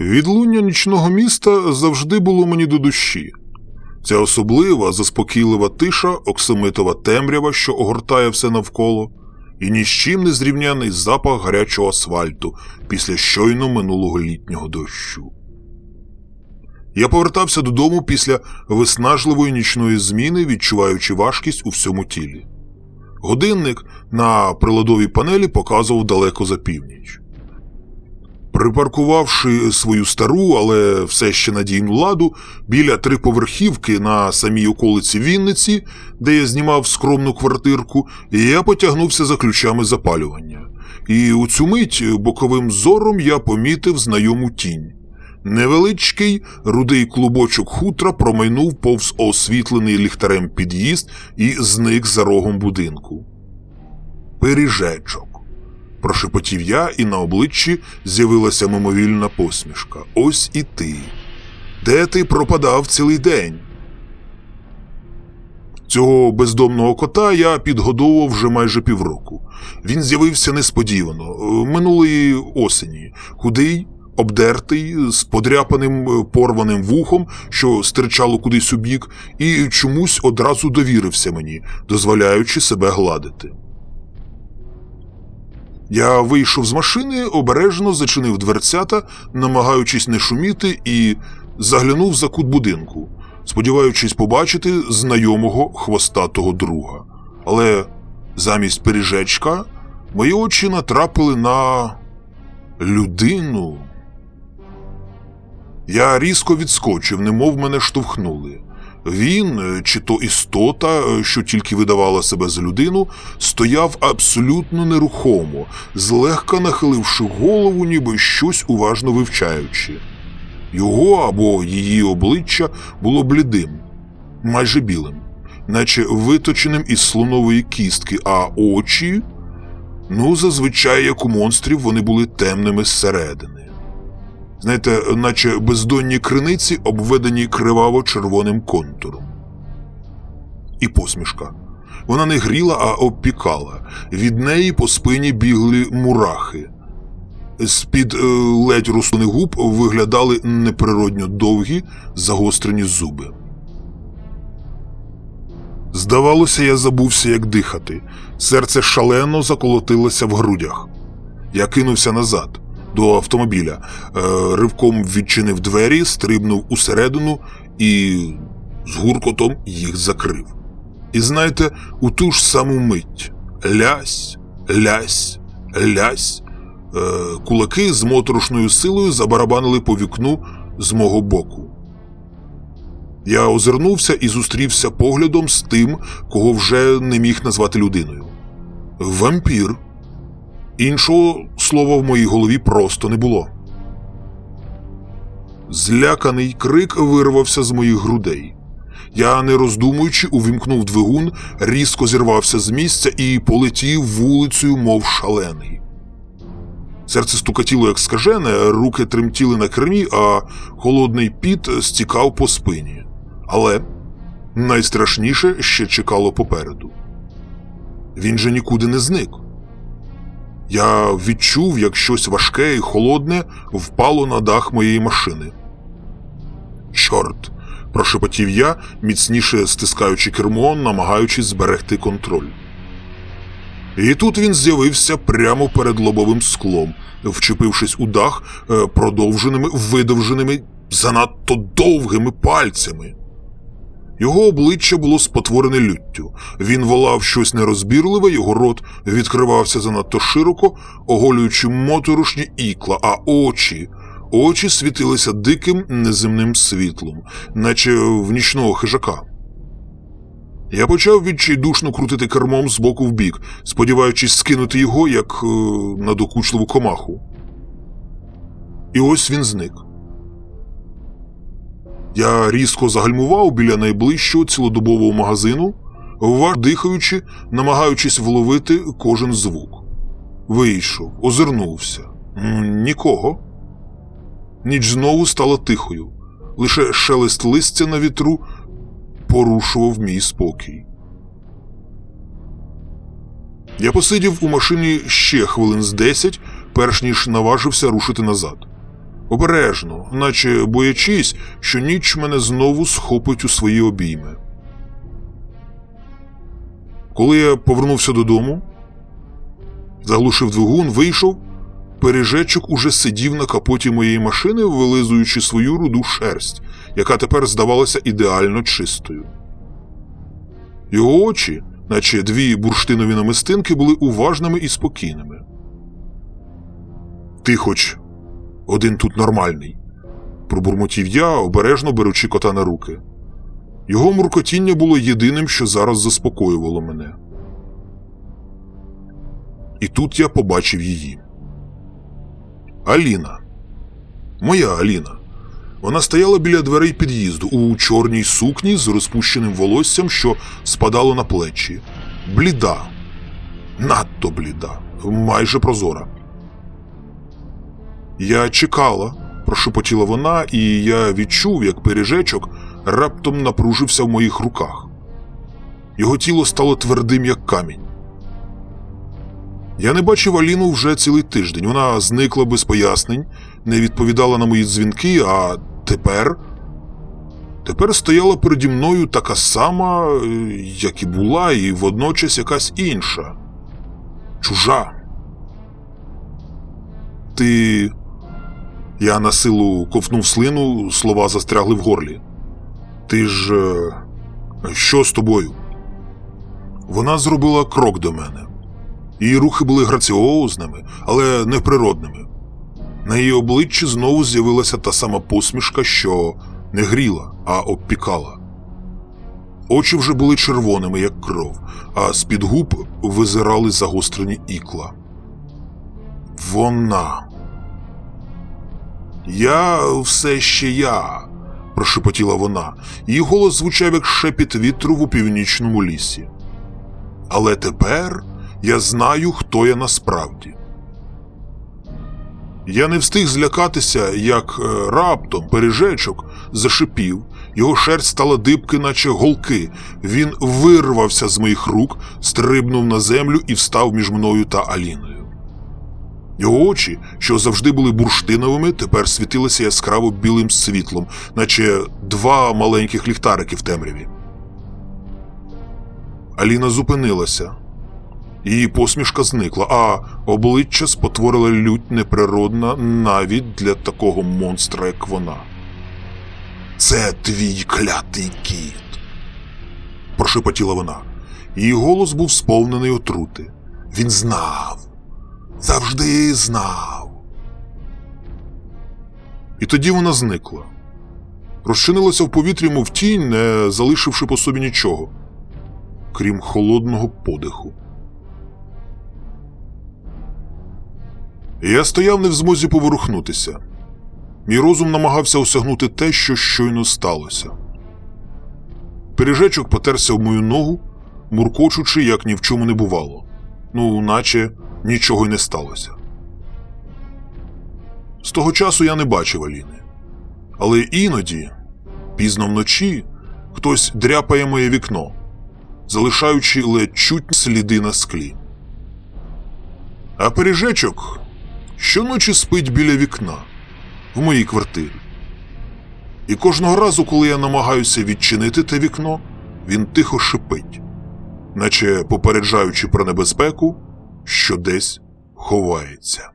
Відлуння нічного міста завжди було мені до душі. Ця особлива, заспокійлива тиша, оксамитова темрява, що огортає все навколо, і ні з чим не зрівняний запах гарячого асфальту після щойно минулого літнього дощу. Я повертався додому після виснажливої нічної зміни, відчуваючи важкість у всьому тілі. Годинник на приладовій панелі показував далеко за північ. Припаркувавши свою стару, але все ще надійну ладу біля триповерхівки на самій околиці Вінниці, де я знімав скромну квартирку, я потягнувся за ключами запалювання. І у цю мить боковим зором я помітив знайому тінь. Невеличкий рудий клубочок хутра промайнув повз освітлений ліхтарем під'їзд і зник за рогом будинку. Пиріжечок. Прошепотів я, і на обличчі з'явилася мимовільна посмішка. Ось і ти. Де ти пропадав цілий день? Цього бездомного кота я підгодовував вже майже півроку. Він з'явився несподівано, е, минулої осені, худий, обдертий, з подряпаним е, порваним вухом, що стирчало кудись у бік, і чомусь одразу довірився мені, дозволяючи себе гладити. Я вийшов з машини, обережно зачинив дверцята, намагаючись не шуміти, і заглянув за кут будинку, сподіваючись побачити знайомого хвостатого друга. Але замість пиріжечка мої очі натрапили на людину. Я різко відскочив, немов мене штовхнули. Він, е, чи то істота, е, що тільки видавала себе за людину, стояв абсолютно нерухомо, злегка нахиливши голову, ніби щось уважно вивчаючи. Його або її обличчя було блідим, майже білим, наче виточеним із слонової кістки, а очі, ну, зазвичай, як у монстрів, вони були темними зсередини. Знаєте, наче бездонні криниці, обведені криваво-червоним контуром. І посмішка. Вона не гріла, а обпікала. Від неї по спині бігли мурахи. З-під е, ледь розсуних губ виглядали неприродньо довгі, загострені зуби. Здавалося, я забувся, як дихати. Серце шалено заколотилося в грудях. Я кинувся назад до автомобіля, е, ривком відчинив двері, стрибнув усередину і з гуркотом їх закрив. І знаєте, у ту ж саму мить лясь, лясь, лясь. Е, кулаки з моторошною силою забарабанили по вікну з мого боку. Я озирнувся і зустрівся поглядом з тим, кого вже не міг назвати людиною. Вампір. Іншого слова в моїй голові просто не було. Зляканий крик вирвався з моїх грудей. Я, не роздумуючи, увімкнув двигун, різко зірвався з місця і полетів вулицею, мов шалений. Серце стукатіло, як скажене, руки тремтіли на кермі, а холодний піт стікав по спині. Але найстрашніше ще чекало попереду. Він же нікуди не зник. Я відчув, як щось важке і холодне впало на дах моєї машини. Чорт, прошепотів я, міцніше стискаючи кермо, намагаючись зберегти контроль. І тут він з'явився прямо перед лобовим склом, вчепившись у дах е, продовженими, видовженими, занадто довгими пальцями. Його обличчя було спотворене люттю. Він волав щось нерозбірливе, його рот відкривався занадто широко, оголюючи моторошні ікла, а очі. Очі світилися диким неземним світлом, наче в нічного хижака. Я почав відчайдушно крутити кермом з боку в бік, сподіваючись скинути його, як е, надокучливу комаху. І ось він зник. Я різко загальмував біля найближчого цілодобового магазину, важ дихаючи, намагаючись вловити кожен звук. Вийшов, озирнувся. Нікого. Ніч знову стала тихою. Лише шелест листя на вітру порушував мій спокій. Я посидів у машині ще хвилин з десять, перш ніж наважився рушити назад. Обережно, наче боячись, що ніч мене знову схопить у свої обійми. Коли я повернувся додому, заглушив двигун, вийшов, Пережечок уже сидів на капоті моєї машини, вилизуючи свою руду шерсть, яка тепер здавалася ідеально чистою. Його очі, наче дві бурштинові намистинки, були уважними і спокійними. Ти хоч один тут нормальний, пробурмотів я, обережно беручи кота на руки. Його муркотіння було єдиним, що зараз заспокоювало мене. І тут я побачив її. Аліна. Моя Аліна. Вона стояла біля дверей під'їзду у чорній сукні з розпущеним волоссям, що спадало на плечі. Бліда. Надто бліда, майже прозора. Я чекала, прошепотіла вона, і я відчув, як пиріжечок раптом напружився в моїх руках. Його тіло стало твердим, як камінь. Я не бачив Аліну вже цілий тиждень. Вона зникла без пояснень, не відповідала на мої дзвінки, а тепер. Тепер стояла переді мною така сама, е, як і була, і водночас якась інша. Чужа. Ти. Я на силу ковтнув слину, слова застрягли в горлі. Ти ж. е, Що з тобою? Вона зробила крок до мене. Її рухи були граціозними, але неприродними. На її обличчі знову з'явилася та сама посмішка, що не гріла, а обпікала. Очі вже були червоними, як кров, а з-під губ визирали загострені ікла. Вона. Я все ще я, прошепотіла вона. Її голос звучав як шепіт вітру в північному лісі. Але тепер я знаю, хто я насправді. Я не встиг злякатися, як е, раптом пережечок зашипів, його шерсть стала дибки, наче голки. Він вирвався з моїх рук, стрибнув на землю і встав між мною та Аліною. Його очі, що завжди були бурштиновими, тепер світилися яскраво білим світлом, наче два маленьких ліхтарики в темряві. Аліна зупинилася. Її посмішка зникла, а обличчя спотворила лють неприродна навіть для такого монстра, як вона. Це твій клятий кіт, прошепотіла вона. Її голос був сповнений отрути. Він знав, завжди знав. І тоді вона зникла. Розчинилася в повітрі, мов тінь, не залишивши по собі нічого, крім холодного подиху. Я стояв не в змозі поворухнутися. Мій розум намагався осягнути те, що щойно сталося. Пиріжечок потерся в мою ногу, муркочучи, як ні в чому не бувало, ну, наче нічого й не сталося. З того часу я не бачив Аліни. Але іноді, пізно вночі, хтось дряпає моє вікно, залишаючи ледь чутні сліди на склі. А пиріжечок щоночі спить біля вікна в моїй квартирі. І кожного разу, коли я намагаюся відчинити те вікно, він тихо шипить, наче попереджаючи про небезпеку, що десь ховається.